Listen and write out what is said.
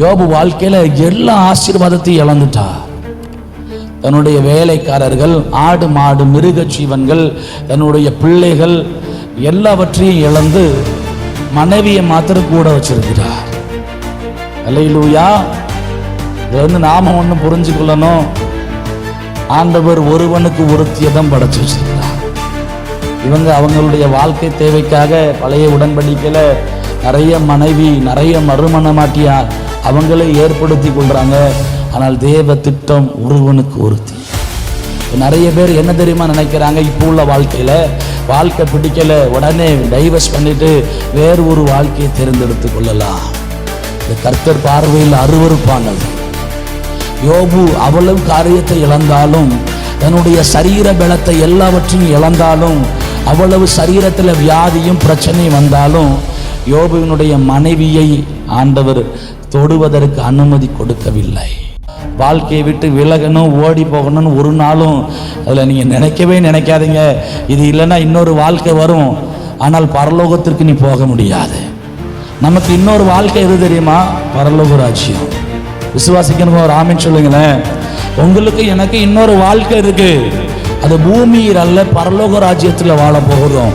யோபு வாழ்க்கையில் எல்லா ஆசீர்வாதத்தையும் இழந்துட்டா தன்னுடைய வேலைக்காரர்கள் ஆடு மாடு மிருக ஜீவன்கள் தன்னுடைய பிள்ளைகள் எல்லாவற்றையும் இழந்து மனைவியை மாத்திரம் கூட வச்சிருக்கிறார். அல்லையிலூயா இதை வந்து நாம ஒன்று புரிஞ்சுக்கொள்ளணும். ஆண்டவர் ஒருவனுக்கு ஒருத்தியதம் படைச்சு வச்சிருக்கிறார். இவங்க அவங்களுடைய வாழ்க்கை தேவைக்காக பழைய உடன்படிக்கையில் நிறைய மனைவி நிறைய மறுமணமாட்டியார் அவங்களே ஏற்படுத்தி கொள்றாங்க. ஆனால் தேவ திட்டம் ஒருவனுக்கு ஒருத்தி. நிறைய பேர் என்ன தெரியுமா நினைக்கிறாங்க? இப்போ உள்ள வாழ்க்கையில வாழ்க்கை பிடிக்கல உடனே டைவர்ஸ் பண்ணிட்டு வேறு ஒரு வாழ்க்கையை தேர்ந்தெடுத்து கொள்ளலாம். இந்த கர்த்தர் பார்வையில் அருவறுப்பானது யோபு அவ்வளவு காரியத்தை இழந்தாலும் தன்னுடைய சரீர பலத்தை எல்லாவற்றையும் இழந்தாலும் அவ்வளவு சரீரத்தில் வியாதியும் பிரச்சனையும் வந்தாலும் யோபுவினுடைய மனைவியை ஆண்டவர் தொடுவதற்கு அனுமதி கொடுக்கவில்லை. வாழ்க்கையை விட்டு விலகணும் ஓடி போகணும்னு ஒரு நாளும் அதில் நீங்கள் நினைக்கவே நினைக்காதீங்க. இது இல்லைன்னா இன்னொரு வாழ்க்கை வரும். ஆனால் பரலோகத்திற்கு நீ போக முடியாது. நமக்கு இன்னொரு வாழ்க்கை எது தெரியுமா? பரலோக ராஜ்யம். விசுவாசிக்கணும்? ஒரு ஆமின்னு சொல்லுங்களேன். உங்களுக்கு எனக்கு இன்னொரு வாழ்க்கை இருக்கு. அது பூமியில் அல்ல பரலோக ராஜ்யத்தில் வாழ போகிறோம்.